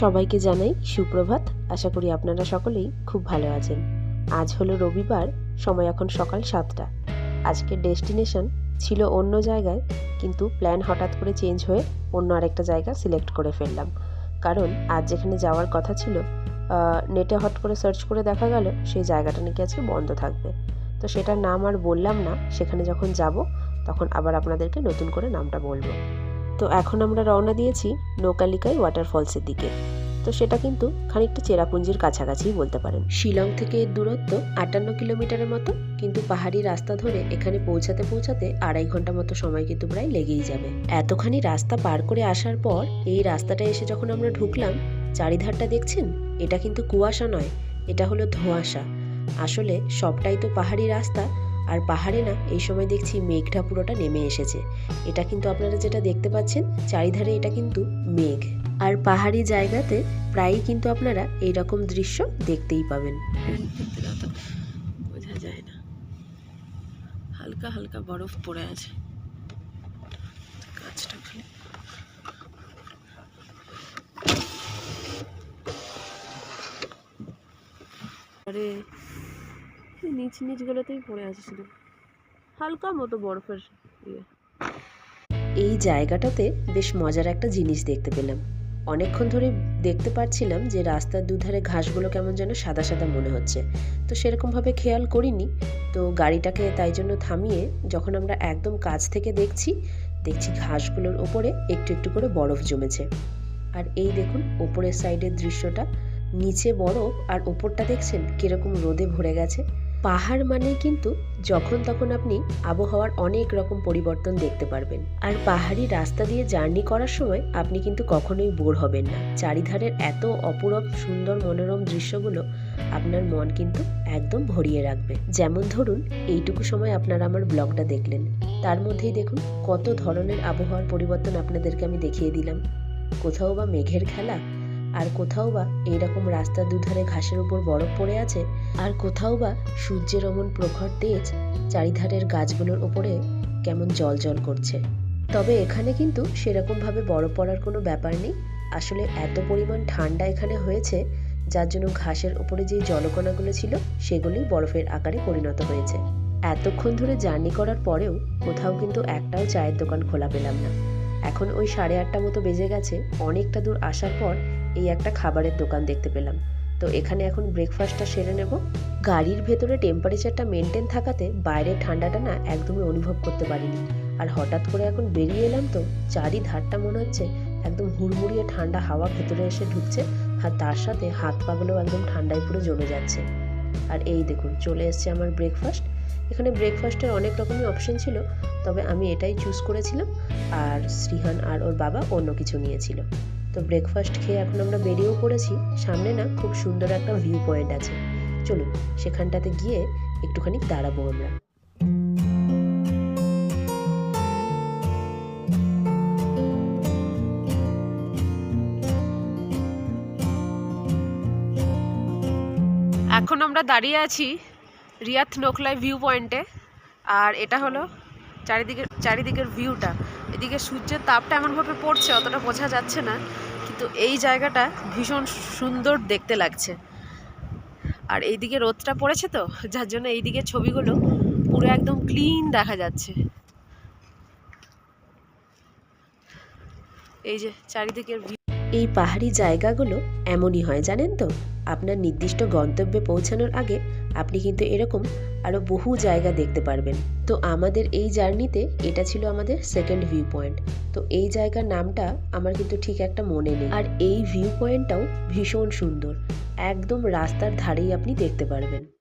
সবাইকে জানাই সুপ্রভাত। আশা করি আপনারা সকলেই খুব ভালো আছেন। আজ হলো রবিবার, সময় এখন সকাল সাতটা। আজকের ডেস্টিনেশন ছিল অন্য জায়গায়, কিন্তু প্ল্যান হঠাৎ করে চেঞ্জ হয়ে অন্য আরেকটা জায়গা সিলেক্ট করে ফেললাম। কারণ আজ যেখানে যাওয়ার কথা ছিল নেটে হট করে সার্চ করে দেখা গেল, সেই জায়গাটা নাকি আজকে বন্ধ থাকবে। তো সেটার নাম আর বললাম না, সেখানে যখন যাব, তখন আবার আপনাদেরকে নতুন করে নামটা বলব। তো এখন আমরা রওনা দিয়েছি নৌকালিকাই ওয়াটারফলসের দিকে। তো সেটা কিন্তু খানিকটা চেরাপুঞ্জির কাছাকাছিই বলতে পারেন। শিলং থেকে এর দূরত্ব আটান্ন কিলোমিটারের মতো, কিন্তু পাহাড়ি রাস্তা ধরে এখানে পৌঁছাতে পৌঁছাতে আড়াই ঘণ্টা মতো সময় কিন্তু প্রায় লেগেই যাবে। এতখানি রাস্তা পার করে আসার পর এই রাস্তাটা এসে যখন আমরা ঢুকলাম, চারিধারটা দেখছেন? এটা কিন্তু কুয়াশা নয়, এটা হলো ধোঁয়াশা। আসলে সবটাই তো পাহাড়ি রাস্তা আর পাহাড়ে না, এই সময় দেখছি মেঘটা পুরোটা নেমে এসেছে। এটা কিন্তু আপনারা যেটা দেখতে পাচ্ছেন, চারিধারে এটা কিন্তু মেঘ। আর পাহাড়ি জায়গাতে প্রায়ই কিন্তু আপনারা এই রকম দৃশ্য দেখতেই পাবেন। বোঝা যায় না। হালকা হালকা বরফ পড়ে আছে। খুলে। আরে নিচ নিচগুলোতেই পড়ে আছে শুধু। হালকা মতো বরফের ইয়ে। এই জায়গাটাতে বেশ মজার একটা জিনিস দেখতে পেলাম। অনেকক্ষণ ধরে দেখতে পাচ্ছিলাম যে রাস্তার দুধারে ঘাসগুলো কেমন যেন সাদা সাদা মনে হচ্ছে। তো সেরকমভাবে খেয়াল করিনি। তো গাড়িটাকে তাই জন্য থামিয়ে যখন আমরা একদম কাছ থেকে দেখছি দেখছি ঘাসগুলোর ওপরে একটু একটু করে বরফ জমেছে। আর এই দেখুন, ওপরের সাইডের দৃশ্যটা। নিচে বরফ আর ওপরটা দেখছেন কীরকম রোদে ভরে গেছে। পাহাড় মানে কিন্তু যখন তখন আপনি আবহাওয়ার অনেক রকম পরিবর্তন দেখতে পারবেন। আর পাহাড়ি রাস্তা দিয়ে জার্নি করার সময় আপনি কিন্তু কখনোই বোর হবেন না। চারিধারের এত অপূরব, সুন্দর, মনোরম দৃশ্যগুলো আপনার মন কিন্তু একদম ভরিয়ে রাখবে। যেমন ধরুন, এইটুকু সময় আপনারা আমার ব্লগটা দেখলেন। তার মধ্যেই দেখুন, কত ধরনের আবহাওয়ার পরিবর্তন আপনাদেরকে আমি দেখিয়ে দিলাম। কোথাও বা মেঘের খেলা, আর কোথাও বা এইরকম রাস্তার দুধারে ঘাসের উপর বরফ পড়ে আছে আর কোথাও বা সূর্যের অমন প্রখর তেজ চারিধারের গাছগুলোর ওপরে কেমন জল জল করছে। তবে এখানে কিন্তু সেরকমভাবে বরফ পড়ার কোনো ব্যাপার নেই। আসলে এত পরিমাণ ঠান্ডা এখানে হয়েছে, যার জন্য ঘাসের উপরে যে জলকণাগুলো ছিল, সেগুলি বরফের আকারে পরিণত হয়েছে। এতক্ষণ ধরে জার্নি করার পরেও কোথাও কিন্তু একটাও চায়ের দোকান খোলা পেলাম না। এখন ওই সাড়ে আটটা মতো বেজে গেছে, অনেকটা দূর আসার পর এই একটা খাবারের দোকান দেখতে পেলাম। তো এখানে এখন ব্রেকফাস্টটা সেরে নেব। গাড়ির ভেতরে টেম্পারেচারটা মেনটেন থাকাতে বাইরের ঠান্ডাটা না একদমই অনুভব করতে পারিনি। আর হঠাৎ করে এখন বেরিয়ে এলাম তো, চারিধারটা মনে হচ্ছে একদম হুড়মুড়িয়ে ঠান্ডা হাওয়া ভেতরে এসে ঢুকছে, আর তার সাথে হাত পাগুলো একদম ঠান্ডায় পুরো জমে যাচ্ছে। আর এই দেখুন, চলে এসছে আমার ব্রেকফাস্ট এখানে ব্রেকফাস্টের অনেক রকমই অপশন ছিল, তবে আমি এটাই চুজ করেছিলাম, আর শ্রীহান আর ওর বাবা অন্য কিছু নিয়েছিল। তো ব্রেকফাস্ট খেয়ে এখন আমরা বেরিয়েও পড়েছি। সামনে না খুব সুন্দর একটা ভিউ পয়েন্ট আছে। চলুন, সেখানটাতে গিয়ে একটুখানি দাঁড়াবো আমরা। এখন আমরা দাঁড়িয়ে আছি রিয়াত নোখলাই ভিউ পয়েন্টে আর এটা হলো চারিদিকের চারিদিকের ভিউটা এদিকে সূর্যের তাপটা এমনভাবে পড়ছে, অতটা বোঝা যাচ্ছে না, কিন্তু এই জায়গাটা ভীষণ সুন্দর দেখতে লাগছে। আর এইদিকে রোদটা পড়েছে তো, যার জন্য এইদিকে ছবিগুলো পুরো একদম ক্লিন দেখা যাচ্ছে। এই যে চারিদিকের এই পাহাড়ি জায়গাগুলো এমনই হয়, জানেন তো? আপনার নির্দিষ্ট গন্তব্যে পৌঁছানোর আগে আপনি কিন্তু এরকম আরও বহু জায়গা দেখতে পারবেন। তো আমাদের এই জার্নিতে এটা ছিল আমাদের সেকেন্ড ভিউ পয়েন্ট তো এই জায়গার নামটা আমার কিন্তু ঠিক একটা মনে নেই। আর এই ভিউ পয়েন্টটাও ভীষণ সুন্দর। একদম রাস্তার ধারেই আপনি দেখতে পারবেন।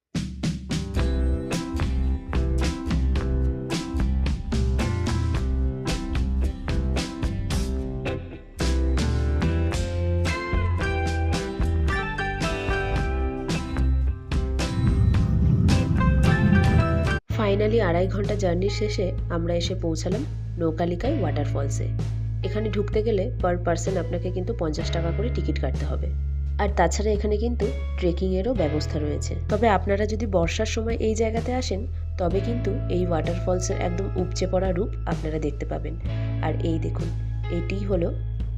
ফাইনালি আড়াই ঘণ্টা জার্নির শেষে আমরা এসে পৌঁছালাম নৌকালিকায় ওয়াটারফলসে। এখানে ঢুকতে গেলে পার পার্সন আপনাকে কিন্তু পঞ্চাশ টাকা করে টিকিট কাটতে হবে। আর তাছাড়া এখানে কিন্তু ট্রেকিংয়েরও ব্যবস্থা রয়েছে। তবে আপনারা যদি বর্ষার সময় এই জায়গাতে আসেন, তবে কিন্তু এই ওয়াটারফলসের একদম উপচে পড়া রূপ আপনারা দেখতে পাবেন। আর এই দেখুন এটিই হলো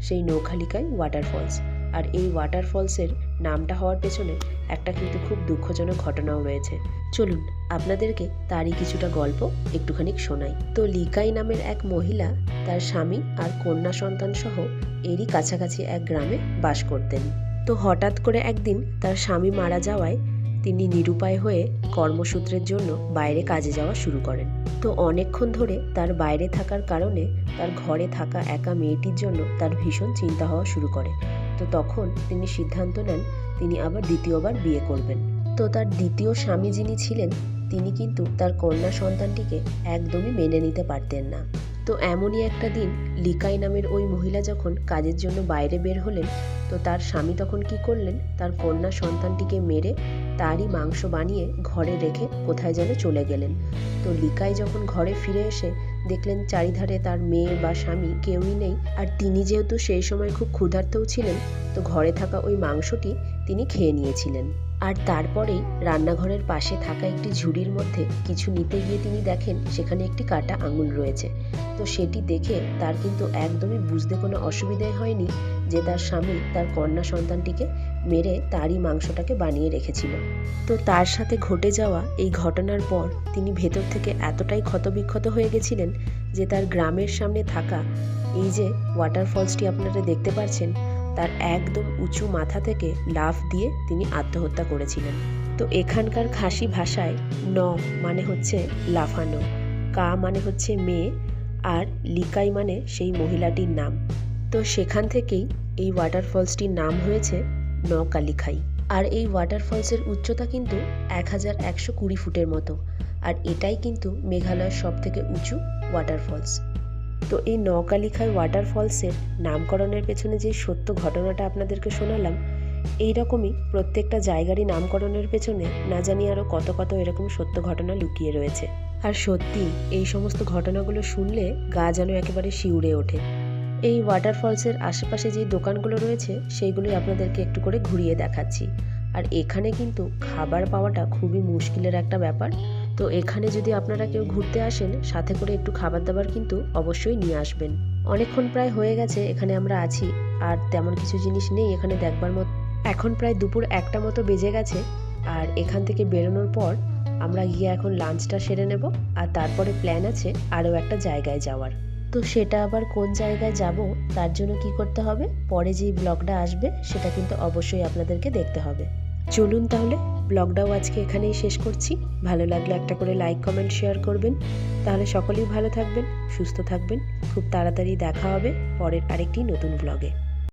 সেই নৌখালিকায় ওয়াটারফলস। আর এই ওয়াটারফলসের নামটা হওয়ার পেছনে একটা কিন্তু খুব দুঃখজনক ঘটনাও রয়েছে। চলুন, আপনাদেরকে তারই কিছুটা গল্প একটুখানি শোনাই। তো লিকাই নামের এক মহিলা তার স্বামী আর কন্যা সন্তান সহ এরই কাছাকাছি এক গ্রামে বাস করতেন। তো হঠাৎ করে একদিন তার স্বামী মারা যাওয়ায় তিনি নিরুপায় হয়ে কর্মসূত্রের জন্য বাইরে কাজে যাওয়া শুরু করেন। তো অনেকক্ষণ ধরে তার বাইরে থাকার কারণে তার ঘরে থাকা একা মেয়েটির জন্য তার ভীষণ চিন্তা হওয়া শুরু করে। তো তখন তিনি সিদ্ধান্ত নেন তিনি আবার দ্বিতীয়বার বিয়ে করবেন। তো তার দ্বিতীয় স্বামী যিনি ছিলেন, তিনি কিন্তু তার কন্যা সন্তানটিকে একদমই মেনে নিতে পারতেন না। তো এমনই একটা দিন লিকাই নামের ওই মহিলা যখন কাজের জন্য বাইরে বের হলেন, তো তার স্বামী তখন কি করলেন? তার কন্যা সন্তানটিকে মেরে তারই মাংস বানিয়ে ঘরে রেখে কোথায় যেন চলে গেলেন। তো লিকাই যখন ঘরে ফিরে এসে দেখলেন চারিধারে তার মেয়ে বা স্বামী কেউই নেই, আর তিনি যেহেতু সেই সময় খুব ক্ষুধার্তও ছিলেন, তো ঘরে থাকা ওই মাংসটি তিনি খেয়ে নিয়েছিলেন। আর তারপরেই রান্নাঘরের পাশে থাকা একটি ঝুড়ির মধ্যে কিছু নিতে গিয়ে তিনি দেখেন সেখানে একটি কাটা আঙুল রয়েছে। তো সেটি দেখে তার কিন্তু একদমই বুঝতে কোনো অসুবিধাই হয়নি যে তার স্বামী তার কন্যা সন্তানটিকে মেরে তারই মাংসটাকে বানিয়ে রেখেছিল। তো তার সাথে ঘটে যাওয়া এই ঘটনার পর তিনি ভেতর থেকে এতটাই ক্ষতবিক্ষত হয়ে গেছিলেন যে তার গ্রামের সামনে থাকা এই যে ওয়াটারফলসটি আপনারা দেখতে পাচ্ছেন তার একদম উঁচু মাথা থেকে লাফ দিয়ে তিনি আত্মহত্যা করেছিলেন। তো এখানকার খাসি ভাষায় ন মানে হচ্ছে লাফানো, কা মানে হচ্ছে মেয়ে, আর লিকাই মানে সেই মহিলাটির নাম। তো সেখান থেকেই এই ওয়াটারফলসটির নাম হয়েছে ন কালিখাই আর এই ওয়াটারফলসের উচ্চতা কিন্তু এক হাজার একশো কুড়ি ফুটের মতো। আর এটাই কিন্তু মেঘালয়ের সব থেকে উঁচু ওয়াটারফলস তো এই নকালিখাই ওয়াটারফলসের নামকরণের পেছনে যে সত্য ঘটনাটা আপনাদেরকে শোনালাম এই রকমই প্রত্যেকটা জায়গারই নামকরণের পেছনে না জানি আরও কত কত এরকম সত্য ঘটনা লুকিয়ে রয়েছে। আর সত্যি এই সমস্ত ঘটনাগুলো শুনলে গা যেন একেবারে শিউরে ওঠে। এই ওয়াটারফলসের আশেপাশে যে দোকানগুলো রয়েছে, সেইগুলোই আপনাদেরকে একটু করে ঘুরিয়ে দেখাচ্ছি। আর এখানে কিন্তু খাবার পাওয়াটা খুবই মুশকিলের একটা ব্যাপার। তো এখানে যদি আপনারা কেউ ঘুরতে আসেন, সাথে করে একটু খাবার দাবার কিন্তু অবশ্যই নিয়ে আসবেন। অনেকক্ষণ প্রায় হয়ে গেছে, এখানে আমরা আছি। আর তেমন কিছু জিনিস নেই, এখানে দেখবার মতো এখন প্রায় দুপুর একটা মতো বেজে গেছে। আর এখান থেকে বেরোনোর পর আমরা গিয়ে এখন লাঞ্চটা সেরে নেব। আর তারপরে প্ল্যান আছে আরও একটা জায়গায় যাওয়ার। তো সেটা আবার কোন জায়গায় যাব, তার জন্য কি করতে হবে? পরে যেই ব্লগটা আসবে, সেটা কিন্তু অবশ্যই আপনাদেরকে দেখতে হবে। চলুন তাহলে, ব্লগটাও আজকে এখানেই শেষ করছি। ভালো লাগলে একটা করে লাইক কমেন্ট শেয়ার করবেন। তাহলে সকলেই ভালো থাকবেন, সুস্থ থাকবেন। খুব তাড়াতাড়ি দেখা হবে পরের আরেকটি নতুন ব্লগে